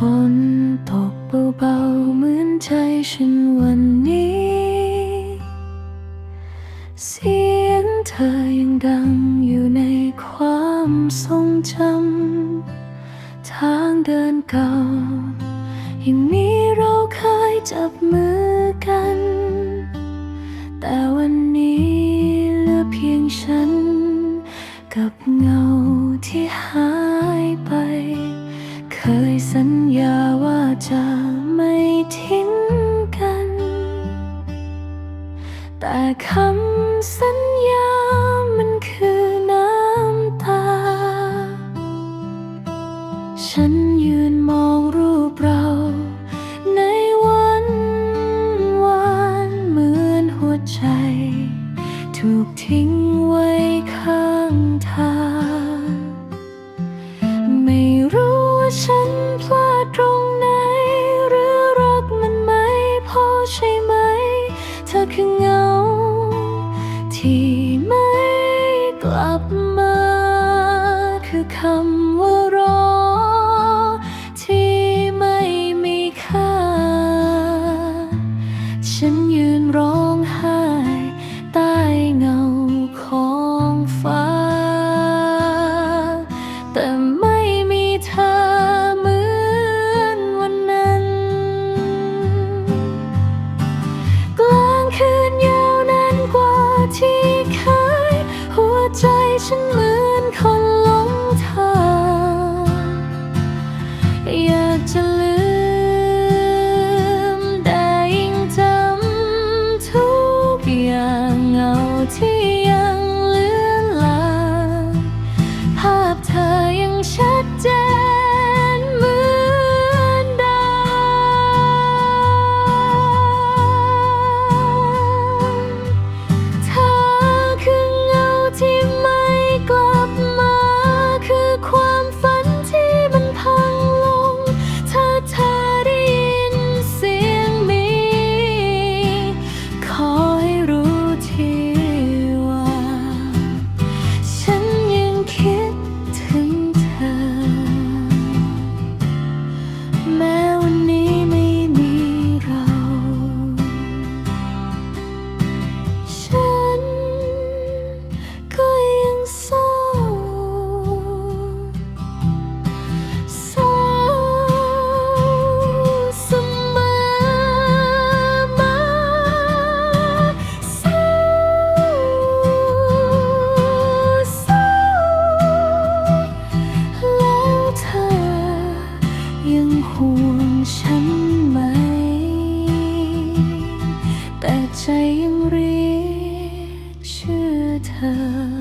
ฝนตกเบาๆเหมือนใจฉันวันนี้ เสียงเธอยังดังอยู่ในความทรงจำ ทางเดินเก่า ยังมีเราเคยจับมือกัน แต่วันนี้เหลือเพียงฉัน กับเงาที่หายไป ยสัญญาว่าจะไม่ทิ้งกัน แต่คำสัญญามันคือน้ำตา ฉันยืนมองรูปเราในวันวานเหมือนหัวใจ ถูกทิ้งไว้ข้างทาง ว่าฉันพลาดตรงไหน หรือรักมันไม่พอใช่ไหม เธอคือเงา ที่ไม่กลับมาคือคำ ใจฉันเหมือนคนหลงทางอยากจะลืมแต่ยิ่งจำทุกอย่างเงาที่ ใจยังเรียกชื่อเธอ